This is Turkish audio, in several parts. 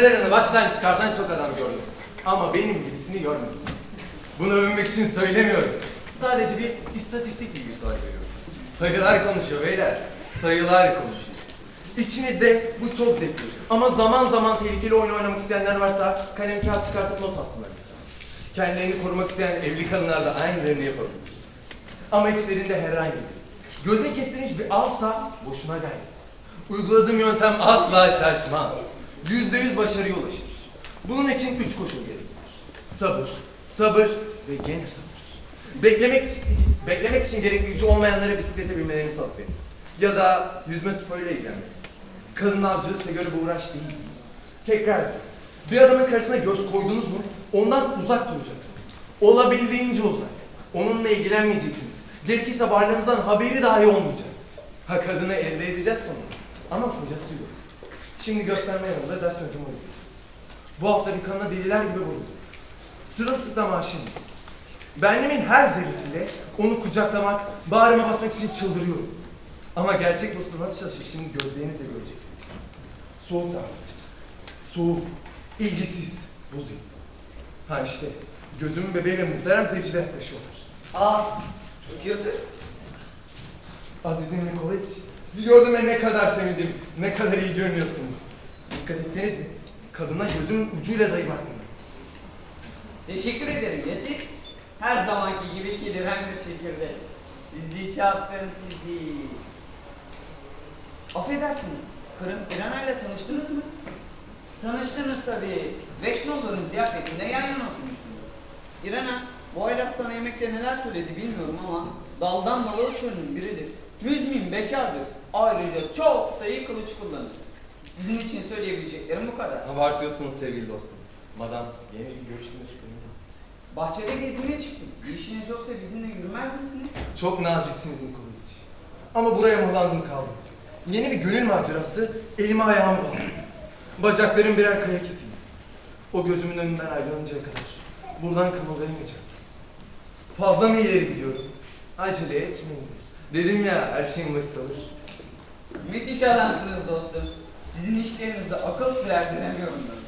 gagalarını baştan çıkartan çok adam gördüm. Ama benim gibisini görmedim. Bunu övünmek için söylemiyorum. Sadece bir istatistik bilgisi olarak veriyorum. Sayılar konuşuyor beyler. Sayılar konuşuyor. İçinizde bu çok zevkli. Ama zaman zaman tehlikeli oyun oynamak isteyenler varsa kalem kağıt çıkartıp not alsınlar. Kendilerini korumak isteyen evli kadınlar da aynılarını yapabilir. Ama içlerinde herhangi bir göze kestirmiş bir avsa boşuna gayret. Uyguladığım yöntem asla şaşmaz. Yüzde yüz başarıya ulaşır. Bunun için üç koşul gerekir. Sabır, sabır ve gene sabır. Beklemek için, beklemek için gerekli gücü olmayanlara bisiklete binmelerini verin. Ya da yüzme sporuyla ilgilenmek. Kadın avcı size göre bu uğraş değil. Tekrar. Bir adamın karşısına göz koydunuz mu ondan uzak duracaksınız. Olabildiğince uzak. Onunla ilgilenmeyeceksiniz. Gerekirse varlığınızdan haberi dahi olmayacak. Ha kadını elde edeceğiz sonra. Ama kocası yok. Şimdi gösterme yanında ders yöntemi oluyor. Bu hafta bir kanına deliler gibi vurdu. Sırılsıklam aşığım. Benliğimin her zerresiyle onu kucaklamak, bağrıma basmak için çıldırıyorum. Ama gerçek dostu nasıl çalışır şimdi gözlerinizle göreceksiniz. Soğuk davranış. Soğuk, ilgisiz, bozuk. Ha işte, gözümün bebeği ve muhterem zevciyle yaklaşıyorlar. Aa, Piotr. Azizim Nikolaç, sizi gördüğüme ne kadar sevindim, ne kadar iyi görünüyorsunuz. Dikkat ettiniz mi? Kadına gözümün ucuyla dahi bakmıyorum. Teşekkür ederim ya siz? Her zamanki gibi iki dirhem bir çekirdek. Sizi çarptım sizi. Affedersiniz, karım İrana ile tanıştınız mı? Tanıştınız tabii. Veşnoğlu'nun ziyafetinde yan yana oturmuştunuz. İrana, bu aylar sana yemekte neler söyledi bilmiyorum ama daldan dala uçanın biridir. Müzmin bekardır. Ayrıca çok iyi kılıç kullanır. Sizin için söyleyebileceklerim bu kadar. Abartıyorsunuz sevgili dostum. Madam, yeni bir görüştüğünüzü sevindim. Bahçede gezmeye çıktım. Bir işiniz yoksa bizimle yürümez misiniz? Çok naziksiniz Nikolaç. Ama buraya malandım kaldım. Yeni bir gönül macerası elime ayağımı bağladı. Bacaklarım birer kaya kesildi. O gözümün önünden ayrılıncaya kadar. Buradan kımıldayamayacağım. Fazla mı ileri gidiyorum? Acele etmeyin. Dedim ya her şeyin başı sabır. Müthiş adamsınız dostum. Sizin işlerinizde akıl sürerdiremiyorum ben.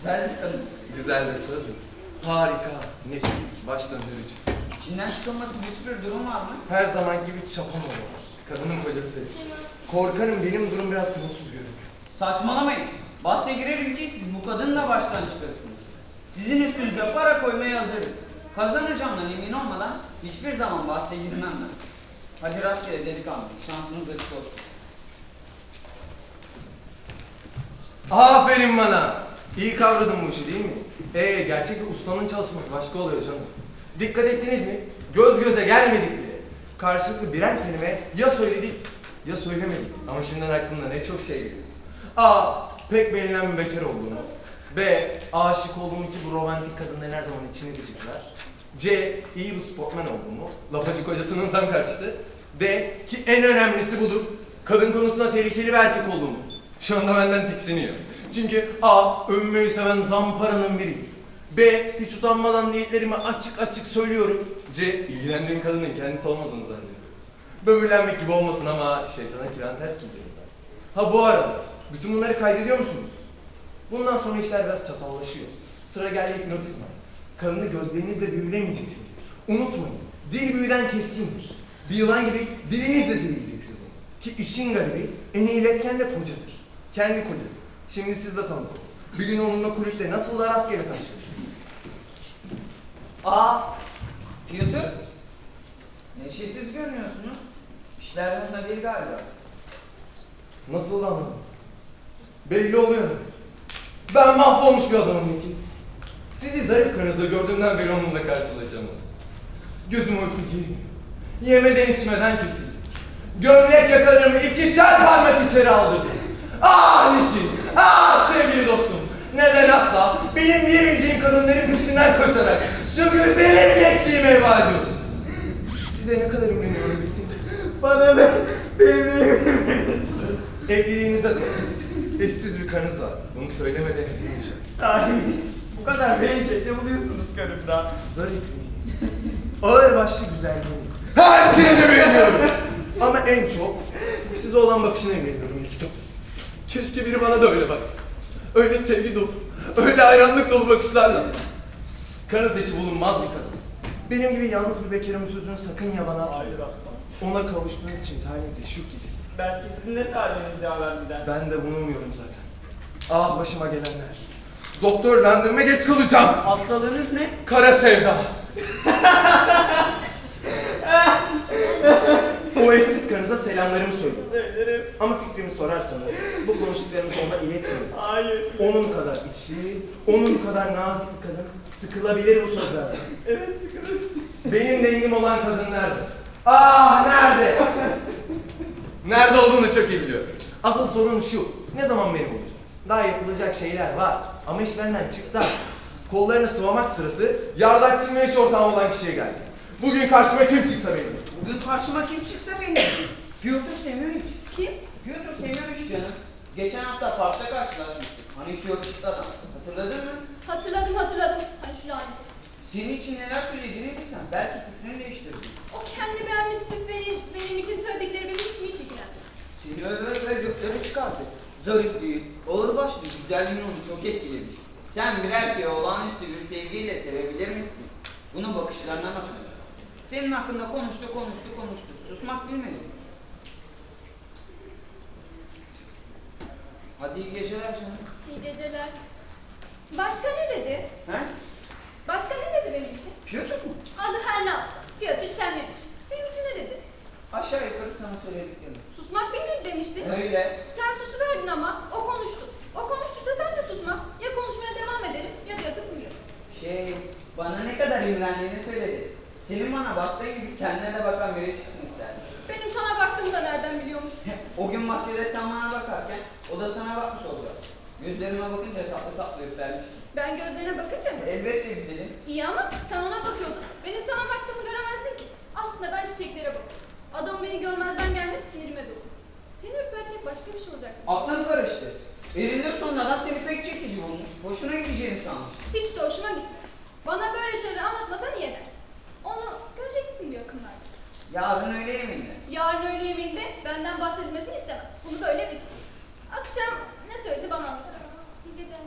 Güzel bir kadın. Güzel de söz mü? Harika, nefis, baş döndürücü. İçinden çıkılması güç bir durum var mı? Her zaman gibi çapan olur. Kadının kocası. Korkarım benim durum biraz umutsuz görünüyor. Saçmalamayın. Bahse girerim ki siz bu kadını da baştan çıkarırsınız. Sizin üstünüze para koymaya hazırım. Kazanacağımdan emin olmadan hiçbir zaman bahse girmem ben. Hadi rastgele delikanlı. Şansınız açık olsun. Aferin bana. İyi kavradın bu işi değil mi? Ee, gerçek bir ustanın çalışması başka oluyor canım. Dikkat ettiniz mi? Göz göze gelmedik bile. Karşılıklı birer kelime ya söyledik ya söylemedik. Ama şimdiden aklımda ne çok şey geliyor. A. Pek beğenilen bir bekar olduğumu. B. Aşık olduğum ki bu romantik kadınların her zaman içini gıcıklar. C. iyi bir sportman olduğumu. Lapacı kocasının tam karşıtı. D. Ki en önemlisi budur. Kadın konusunda tehlikeli bir erkek olduğumu. Şu anda benden tiksiniyor. Çünkü A. Övünmeyi seven zamparanın biri. B. Hiç utanmadan niyetlerimi açık açık söylüyorum. C. ilgilendiğim kadının kendisi olmadığını zannediyorum. Böbürlenmek gibi olmasın ama şeytana kiran ters gidiyorum. Ha bu arada, bütün bunları kaydediyor musunuz? Bundan sonra işler biraz çatallaşıyor. Sıra geldi hipnotizma. Kadını gözlerinizle büyülemeyeceksiniz. Unutmayın, dil büyüden keskindir. Bir yılan gibi dilinizle zehirleyeceksiniz onu. Ki işin garibi, en iyi iletken de kocadır. Kendi kocası. Şimdi siz de olun. Bir gün onunla kulüpte nasıl da rastgele tanışır. Aa, Piotr. Neşesiz görünüyorsunuz. İşler yolunda değil galiba. Nasıl anladınız? Belli oluyor. Ben mahvolmuş bir adamım Nikin. Sizi zayıf kanızda gördüğümden beri onunla karşılaşamadım. Gözüm uyku girmiyor. Yemeden içmeden kesildi. Gömlek yakalarımı ikişer parmak içeri aldırdı. Ah Nikin! Ah sevgili dostum! Neden asla benim yiyemeyeceğim kadınların peşinden koşarak şu güzelim bir eksiğime ediyorum. Size ne kadar imreniyorum bilsiniz. Bana ne? Benim Evliliğinizde de eşsiz bir karınız var. Bunu söylemeden edemeyeceğim. Sahi bu kadar beğenecek buluyorsunuz karımda. Zarif, ağır başlı güzelliğini. Her şeyini beğeniyorum. Ama en çok size olan bakışına imreniyorum Nikito. Keşke biri bana da öyle baksın. Öyle sevgi dolu, öyle hayranlık dolu bakışlarla. Karınız eşi bulunmaz bir kadın. Benim gibi yalnız bir bekarın sözünü sakın yabana atmayın. Ona kavuştuğunuz için talihinize şükredin. Belki sizin de talihiniz yaver gider. Ben de bunu umuyorum zaten. Ah başıma gelenler. Doktor randevuma geç kalacağım. Hastalığınız ne? Kara sevda. o eşsiz karınıza selamlarımı söyleyin. Söylerim. Ama fikrimi sorarsanız bu konuştuklarımızı ona iletmeyin. Hayır. Onun kadar içi, onun kadar nazik bir kadın sıkılabilir bu sözlerden. Evet sıkılır. Benim dengim olan kadın nerede? Ah nerede? nerede olduğunu çok iyi biliyorum. Asıl sorun şu, ne zaman benim olacak? Daha yapılacak şeyler var ama iş benden çıktı. Kollarını sıvamak sırası yardakçı ve iş ortağım olan kişiye geldi. Bugün karşıma kim çıksa benim. Bugün karşıma kim çıksa benim. Piotr Semyonich. Kim? Piotr Semyonich canım. Geçen hafta parkta karşılaşmıştık. Hani şu yakışıklı adam. Hatırladın mı? Hatırladım hatırladım. Hani şu lanet. Senin için neler söylediğini bilsen belki fikrini değiştirdin. O kendi beğenmiş süt benim, benim için söyledikleri beni hiç mi hiç ilgilendirmez. Seni öve öve göklere çıkardı. Zarifliği, ağırbaşlı, güzelliğin onu çok etkilemiş. Sen bir erkeği olağanüstü bir sevgiyle sevebilir misin? Bunu bakışlarından anlıyor. Senin hakkında konuştu, konuştu, konuştu. Susmak bilmedi. Hadi iyi geceler canım. İyi geceler. Başka ne dedi? He? Başka ne dedi benim için? Piotr mu? Adı her ne yapsa. Piotr sen benim için. Benim için ne dedi? Aşağı yukarı sana söylediklerim. Susmak bilmedi demiştin. Öyle. Sen susuverdin ama o konuştu. O konuştuysa sen de susma. Ya konuşmaya devam ederim ya da yatıp uyuyorum. Şey, bana ne kadar imrendiğini söyledi. Senin bana baktığın gibi kendine de bakan biri çıksın isterdi. Benim sana baktığımı da nereden biliyormuş? O gün bahçede sen bana bakarken o da sana bakmış olacak. Gözlerime bakınca tatlı tatlı öplermiş. Ben gözlerine bakınca mı? Elbette güzelim. İyi ama sen ona bakıyordun. Benim sana baktığımı göremezdin ki. Aslında ben çiçeklere bakıyorum. Adam beni görmezden gelmesi sinirime dokun. Seni ürpertecek başka bir şey olacak. Aklın karıştı. Elinde sonradan seni pek çekici bulmuş. Hoşuna gideceğini sanmış. Hiç de hoşuma gitmiyor. Bana böyle şeyleri anlatmasan iyi edersin. Onu göreceksin bu yakınlarda. Yarın öğle yemeğinde. Yarın öğle yemeğinde benden bahsedilmesini istemem. Bunu böyle bilsin. Akşam ne söyledi bana anlatır. İyi geceler.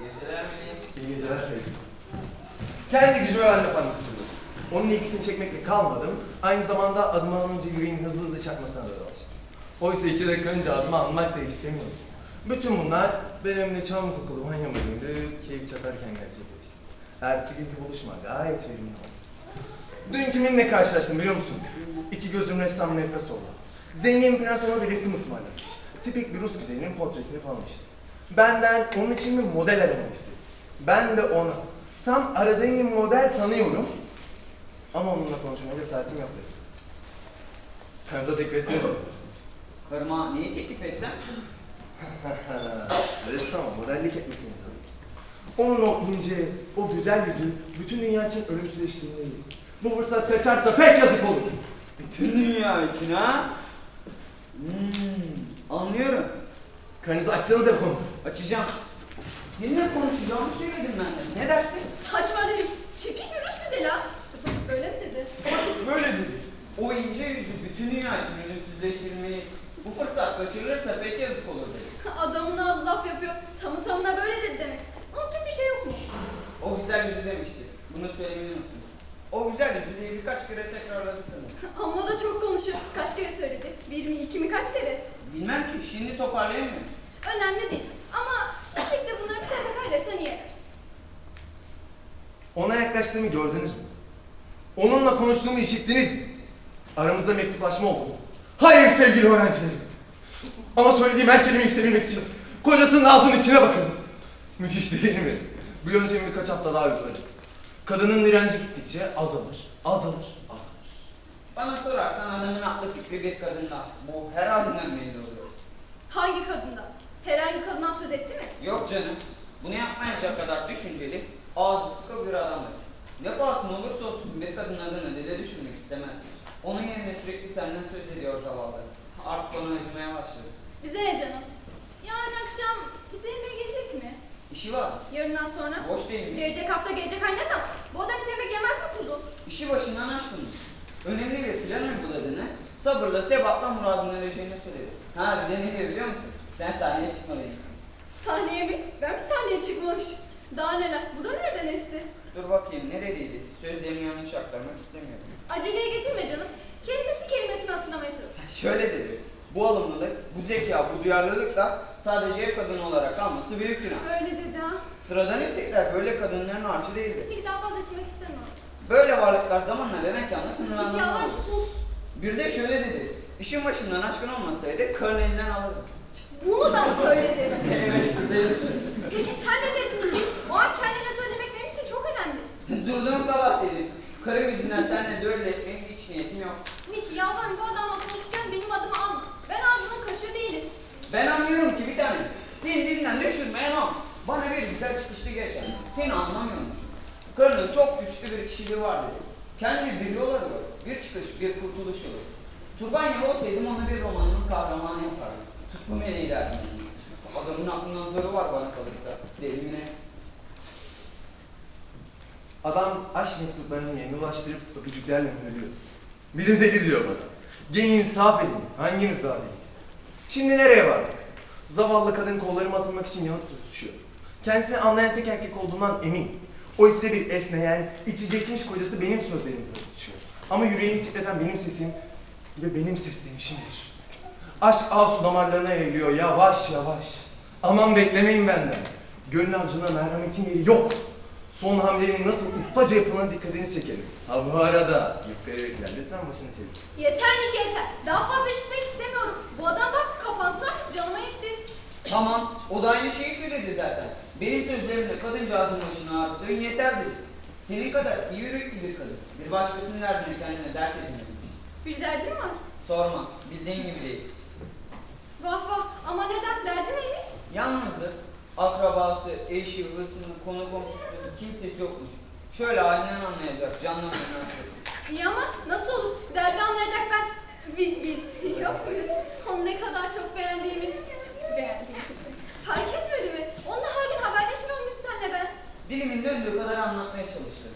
İyi geceler Melih. İyi geceler sevgilim. Kendi gücüme ben de parmak sürüyorum. Onun ilgisini çekmekle kalmadım. Aynı zamanda adım alınca yüreğin hızlı hızlı çarpmasına da başladı. Oysa iki dakika önce adımı almak da istemiyordum. Bütün bunlar benimle çam kokulu banyomu döndü, keyif çatarken gerçekleşti. Ertesi günkü buluşma gayet verimli oldu. Dün kiminle karşılaştım biliyor musun? İki gözüm ressam nefes oldu. Zengin prens ona bir resim ısmarlamış. Tipik bir Rus güzelinin portresini işte. Benden onun için bir model aramak istedi. Ben de ona. Tam aradığım bir model tanıyorum. Ama onunla konuşmaya cesaretim yok dedi. Kanıza dikkat edin. Karıma neyi teklif etsem? Ressam modellik etmesini tabii. Onun o ince, o güzel yüzü bütün dünya için ölümsüzleştiğini. Bu fırsat kaçarsa pek yazık olur. Bütün dünya için ha? Hmm, anlıyorum. Karınızı açsanıza bu konu. Açacağım. Seninle konuşacağımı söyledim ben de. Ne dersin? Saçma dedim. Rus güzeli ha. Sıfır böyle mi dedi? Böyle dedi. O ince yüzü bütün dünya için ölümsüzleştirmeyi bu fırsat kaçırılırsa pek yazık olur dedi. Adamın ağzı laf yapıyor. Tamı tamına böyle dedi demek. Unuttuğum bir şey yok mu? O güzel yüzü demişti. Bunu söylemeyi unuttum. O güzel yüzü diye birkaç kere tekrarladı sanırım. Amma da çok konuşuyor. Kaç kere söyledi? Bir mi iki mi kaç kere? Bilmem ki şimdi toparlayamıyorum. Önemli değil. Ama tek de bunları bir tarafa kaydetsen iyi edersin. Ona yaklaştığımı gördünüz mü? Onunla konuştuğumu işittiniz mi? Aramızda mektuplaşma oldu. Hayır sevgili öğrencilerim. Ama söylediğim her kelimeyi işleyebilmek için kocasının ağzının içine bakın. Müthişti değil mi? Bu yöntemi birkaç hafta daha uygularız. Kadının direnci gittikçe azalır, azalır, azalır. Bana sorarsan adamın aklı fikri bir kadından. Bu her halinden belli oluyor. Hangi kadından? Herhangi kadından söz etti mi? Yok canım. Bunu yapmayacak kadar düşünceli, ağzı sıkı bir adamdır. Ne pahasına olursa olsun bir kadın adını dile düşürmek istemezmiş. Onun yerine sürekli senden söz ediyor zavallı. Artık ona acımaya başladı. Bize ne canım? Yarın akşam bize yemeğe gelecek mi? İşi var. Yarından sonra? Boş değilmiş. Gelecek hafta gelecek ne zaman? Bu adam hiç yemek yemez mi kuzum? İşi başından aşkınmış. Önemli bir plan uyguladığını, sabırla sebatla muradına ereceğini söyledi. Ha bir de ne diyor biliyor musun? Sen sahneye çıkmalıymışsın. Sahneye mi? Ben mi sahneye çıkmamış? Daha neler? Bu da nereden esti? Dur bakayım nereliydi? Sözlerimi yanlış aktarmak istemiyorum. Aceleye getirme canım. Kelimesi kelimesini hatırlamaya çalış. Şöyle dedi. Bu alımlılık, bu zeka, bu duyarlılık da sadece ev kadını olarak kalması büyük günah. Öyle dedi ha. Sıradan istekler böyle kadınların harcı değildir. Bir daha işitmek istemiyorum. Böyle varlıklar zamanla ve mekanla İki sınırlandırılır. yalan sus. Bir de şöyle dedi. İşin başından aşkın olmasaydı karın elinden alırdı. Bunu da mı söyledi? evet şurada yazıyor. Peki sen ne dedin Niki? O an kendine söylemek benim için çok önemli. Durduğum kabahat dedim. Karı yüzünden seninle döl etmek hiç niyetim yok. Niki yalvarırım bu adamla konuşurken benim adımı alma. Ben ağzının kaşığı değilim. Ben anlıyorum ki bir tane. Senin dilinden düşürmeyen o. Bana bir güzel çıkışlı geçer. Seni anlamıyormuş. Karının çok güçlü bir kişiliği var dedi. Kendine bir yol arıyor. Bir çıkış, bir kurtuluş olur. Turbanya olsaydım onu bir romanın kahramanı yapardım. Tutku meleği. Adamın aklından zoru var bana kalırsa. Delimine. Adam aşk mektuplarını yerine ulaştırıp öpücüklerle mühürlüyor. Bir de deli diyor bana. Gelin insaf edin. Hangimiz daha deliyiz? Şimdi nereye vardık? Zavallı kadın kollarıma atılmak için yanıp tutuşuyor. Kendisini anlayan tek erkek olduğundan emin. O ikide bir esneyen, içi geçmiş kocası benim sözlerimle tutuşuyor. Ama yüreğini titreten benim sesim ve benim seslenişimdir. Aşk ağ su damarlarına yayılıyor yavaş yavaş. Aman beklemeyin benden. Gönül avcına merhametin yeri yok. Son hamlenin nasıl ustaca yapıldığına dikkatini çekerim. Ha bu arada yükleyerekler lütfen başını çevir. Yeter Niki yeter. Daha fazla işitmek istemiyorum. Bu adam bak kapansa canıma yetti. Tamam, o da aynı şeyi söyledi zaten. Benim sözlerimle kadıncağızın başına ağrıttığın yeter dedi. Senin kadar iyi yürekli bir kadın. Bir başkasının derdini kendine dert edinmemiş. Bir derdin var? Sorma, bildiğin gibi değil. Vah vah ama neden? Derdi neymiş? Yalnızdır. Akrabası, eşi, hırsını, konu komşusu kimsesi yokmuş. Şöyle halinden anlayacak, canlı münasır. İyi ama nasıl olur? Derdi anlayacak ben. Biz, biz yok muyuz? Onu ne kadar çok beğendiğimi. Beğendiğimi. Fark etmedi mi? Onunla her gün haberleşmiyor muyuz senle ben? Dilimin döndüğü kadar anlatmaya çalıştım.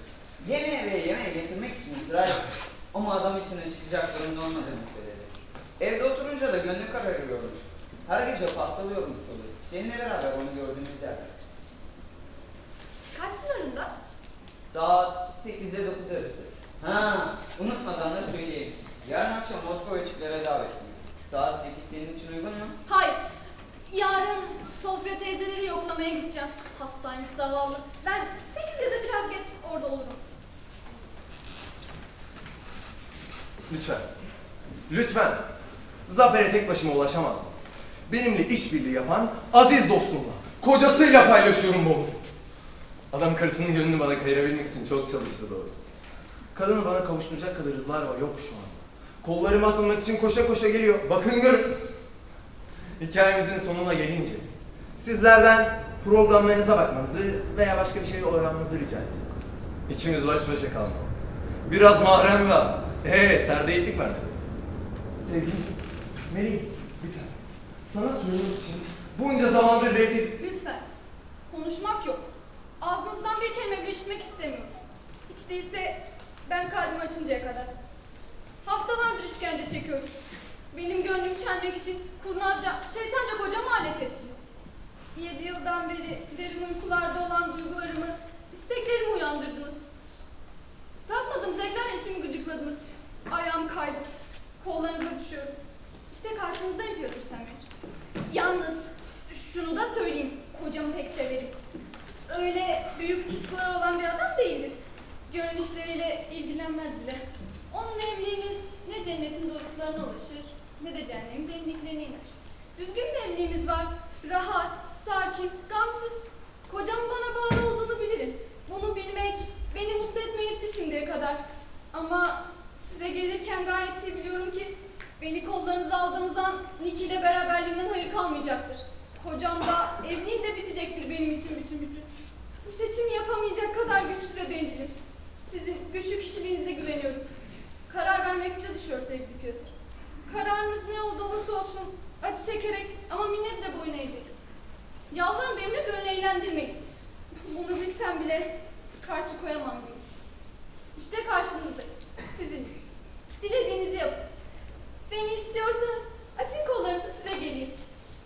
Yemeğe ve yemeğe getirmek için ısrar ettim. Ama adam içine çıkacak durumda olmadığını söyledi. Evde oturunca da gönlü kararıyormuş. Her gece patlıyormuş solu. Seninle beraber onu gördüğümüz yerde. Kaç sularında? Saat 8'de 9 arası. Ha, unutmadan da söyleyeyim. Yarın akşam Moskova çiftlere davetliyiz. Saat 8 senin için uygun mu? Hayır. Yarın Sofya teyzeleri yoklamaya gideceğim. Hastaymış zavallı. Ben 8 ya da biraz geç orada olurum. Lütfen. Lütfen. Zafer'e tek başıma ulaşamaz. Benimle işbirliği yapan aziz dostumla, kocasıyla paylaşıyorum bu onuru. Adam karısının gönlünü bana kayırabilmek için çok çalıştı doğrusu. Kadını bana kavuşturacak kadar hızlar var yok şu anda. Kollarıma atılmak için koşa koşa geliyor. Bakın görün. Hikayemizin sonuna gelince sizlerden programlarınıza bakmanızı veya başka bir şey öğrenmenizi rica edeceğim. İkimiz baş başa kalmalıyız. Biraz mahrem var. Eee serde iyilik var dediniz. Sevgilim, Melih, bir tane. Sana söylemek için bunca zamandır bekledim. Lütfen. Konuşmak yok. Ağzınızdan bir kelime bile işitmek istemiyorum. Hiç değilse ben kalbimi açıncaya kadar. Haftalardır işkence çekiyorum. Benim gönlümü çelmek için kurnazca, şeytanca kocamı alet ettiniz. Yedi yıldan beri derin uykularda olan duygularımı, isteklerimi uyandırdınız. Tatmadığım zevklerle içimi gıcıkladınız. Ayağım kaydı. Kollarınıza düşüyorum. İşte karşınızdayım Piotr Semyonovич. Yalnız şunu da söyleyeyim. Kocamı pek severim. Öyle büyük tutkuları olan bir adam değildir. Gönül işleriyle ilgilenmez bile. Onun evliliğimiz ne cennetin doruklarına ulaşır ne de cehennemin derinliklerine iner. Düzgün bir evliliğimiz var. Rahat, sakin, gamsız. Kocamın bana bağlı olduğunu bilirim. Bunu bilmek beni mutlu etmeye yetti şimdiye kadar. Ama size gelirken gayet iyi biliyorum ki beni kollarınıza aldığınız an Nick ile beraberliğimden hayır kalmayacaktır. Kocam da evliliğim de bitecektir benim için bütün bütün. Bu seçimi yapamayacak kadar güçsüz ve bencilim. Sizin güçlü kişiliğinize güveniyorum. Karar vermek size düşüyor sevgili Piotr. Kararınız ne oldu olursa olsun acı çekerek ama minnetle boyun eğecek. Yalvarın benimle gönül eğlendirmeyin. Bunu bilsem bile karşı koyamam diye. İşte karşınızda sizin. Dilediğinizi yapın. Beni istiyorsanız açın kollarınızı size geleyim.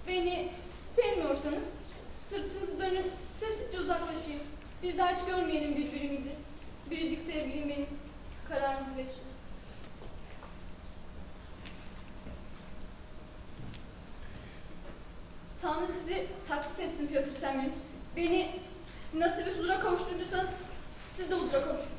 Beni sevmiyorsanız sırtınızı dönüp sessizce uzaklaşayım. Bir daha hiç görmeyelim birbirimizi. Biricik sevgilim benim. Kararınızı veriyorum. güç, beni nasıl bir huzura kavuşturduysanız siz de huzura kavuşun.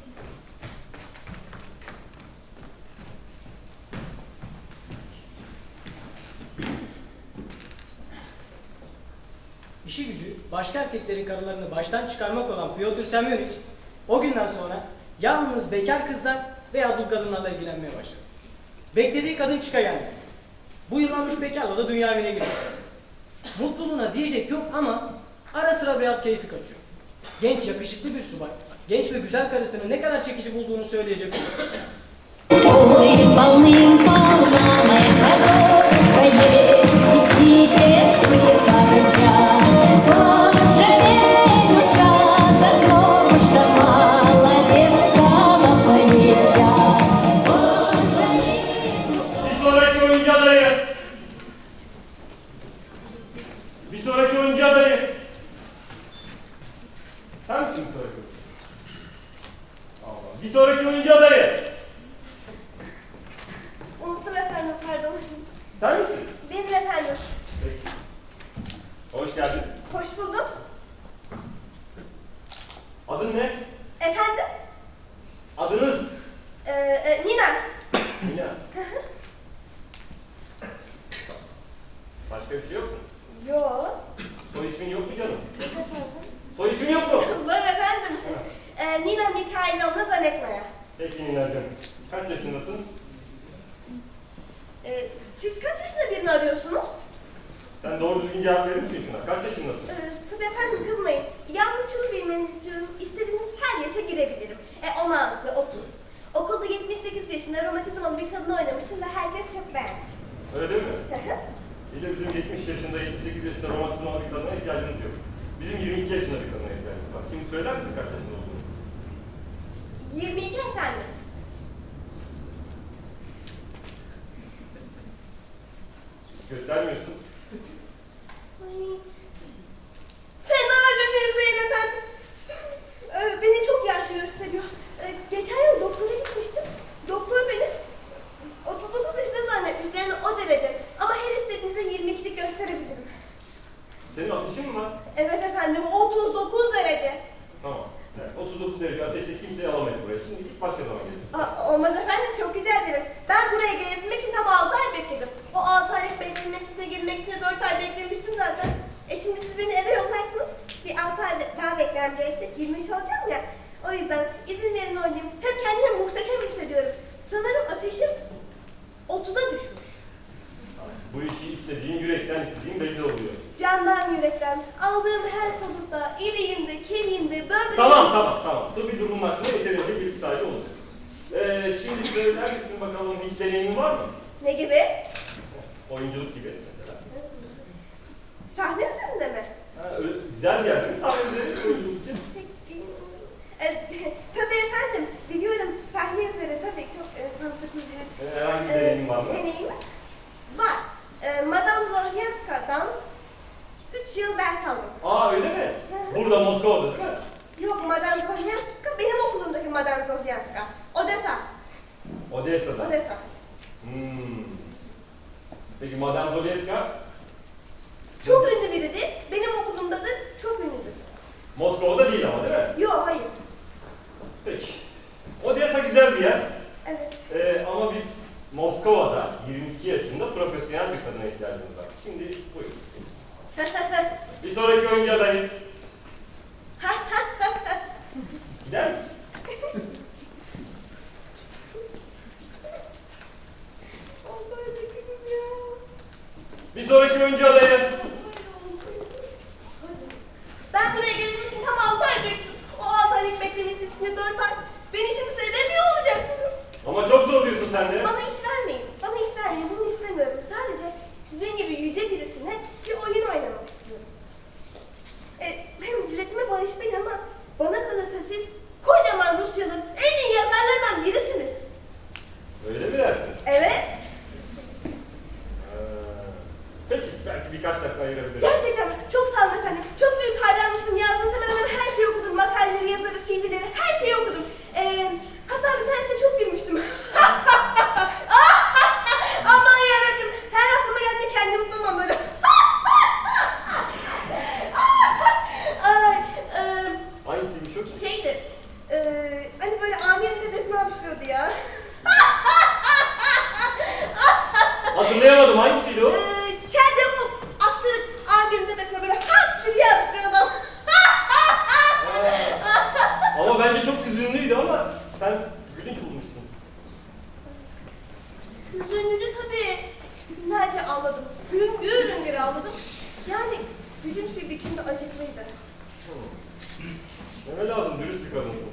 İşi gücü başka erkeklerin karılarını baştan çıkarmak olan Piotr Semyonich o günden sonra yalnız bekar kızlar veya dul kadınlarla ilgilenmeye başladı. Beklediği kadın çıka geldi. Bu yılanmış bekarla da dünya evine girdi. Mutluluğuna diyecek yok ama Ara sıra biraz keyfi kaçıyor. Genç yakışıklı bir subay. Genç ve güzel karısının ne kadar çekici bulduğunu söyleyecek olur. Ballayım, ballayım. क्या Öyle değil mi? Bir de bizim 70 yaşında, 78 yaşında romantizmalı bir kadına ihtiyacımız yok. Bizim 22 yaşında bir kadına ihtiyacımız var. Şimdi söyler misin kaç yaşında olduğunu? 22 efendim. Göster Olmaz efendim çok rica ederim. Ben buraya gelip 急いで教員じゃな。belki birkaç dakika ayırabiliriz. Biçimde acıklıydı. Meme lazım, dürüst bir kadınsın.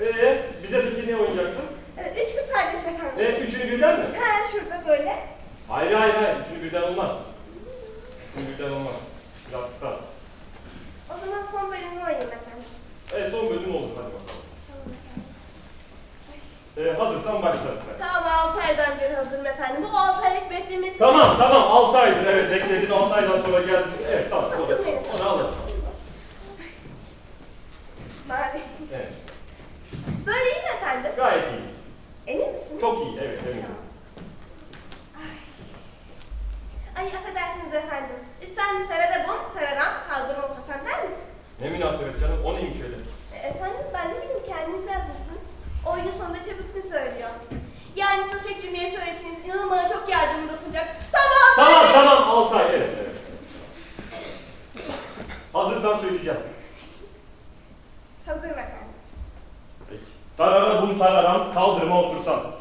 Ee, bize peki ne oynayacaksın? Evet, üç kız kardeş efendim. Ee, üçünü birden mi? Ha şurada böyle. Hayır hayır hayır, aydan sonra gelmiş. Evet tamam. Onu, onu alalım. Mavi. Evet. Böyle iyi mi efendim? Gayet iyi. Emin misiniz? Çok iyi. Evet. Eminim. Tamam. omuzlar kaldırıma otursan.